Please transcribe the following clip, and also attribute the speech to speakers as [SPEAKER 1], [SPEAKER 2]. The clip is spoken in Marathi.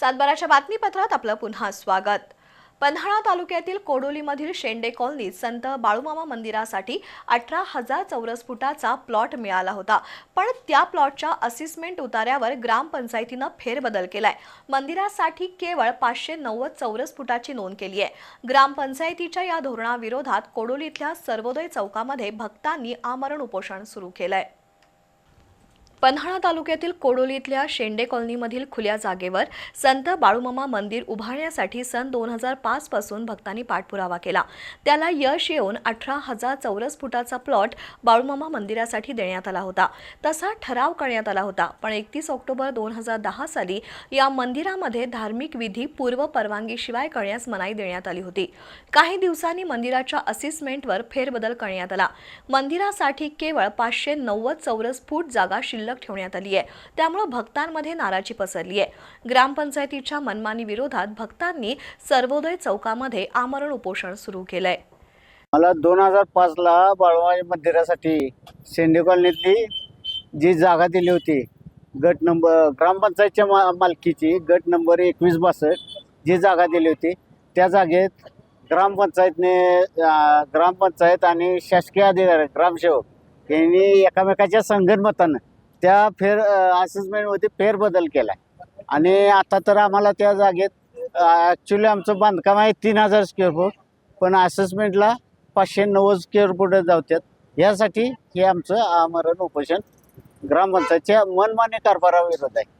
[SPEAKER 1] सातबाराच्या बातमीपत्रात आपलं पुन्हा स्वागत. पन्हाळा तालुक्यातील कोडोलीमधील शेंडे कॉलनीत संत बाळूमामा मंदिरासाठी अठरा हजार चौरस फुटाचा प्लॉट मिळाला होता. पण त्या प्लॉटच्या असिसमेंट उतार्यावर ग्रामपंचायतीनं फेरबदल केलाय. मंदिरासाठी केवळ पाचशे नव्वद चौरस फुटाची नोंद केली आहे. ग्रामपंचायतीच्या या धोरणाविरोधात कोडोलीतल्या सर्वोदय चौकामध्ये भक्तांनी आमरण उपोषण सुरू केलंय. पन्हाळा तालुक्यातील कोडोलीतल्या शेंडे कॉलनीमधील खुल्या जागेवर संत बाळूमामा मंदिर उभारण्यासाठी सन दोन हजार पाच पासून भक्तांनी पाठपुरावा केला. त्याला यश येऊन अठरा हजार चौरस फुटाचा प्लॉट बाळूमामा मंदिरासाठी देण्यात आला होता. तसा ठराव करण्यात आला होता पण एकतीस ऑक्टोबर दोन हजार दहा साली या मंदिरामध्ये धार्मिक विधी पूर्व परवानगीशिवाय करण्यास मनाई देण्यात आली होती. काही दिवसांनी मंदिराच्या असिसमेंटवर फेरबदल करण्यात आला. मंदिरासाठी केवळ पाचशे नव्वद चौरस फूट जागा शिल्लक ठेवण्यात आली आहे. त्यामुळे भक्तांमध्ये नाराजी पसरली आहे. ग्रामपंचायतीच्या मनमानी विरोधात भक्तांनी सर्वोदय चौकामध्ये आमरण उपोषण सुरू केलंय.
[SPEAKER 2] मला दोन हजार पाचला बाळवाई मंदिरासाठी शेंडे कॉलनीतली जी जागा दिली होती गट नंबर ग्रामपंचायतच्या मा मालकीची गट नंबर एकवीस बासष्ट जी जागा दिली होती त्या जागेत ग्रामपंचायतने ग्रामपंचायत आणि शासकीय अधिकारी ग्रामसेवक यांनी एकामेकाच्या संगनमतानं त्या फेर असेसमेंटमध्ये फेरबदल केला आणि आता तर आम्हाला त्या जागेत ॲक्च्युली आमचं बांधकाम आहे तीन हजार स्क्वेअर फूट पण असेसमेंटला पाचशे नव्वद स्क्वेअर फूट जावतात यासाठी हे आमचं आमरण उपोषण ग्रामपंचायतच्या मनमानी कारभाराविरोध आहे.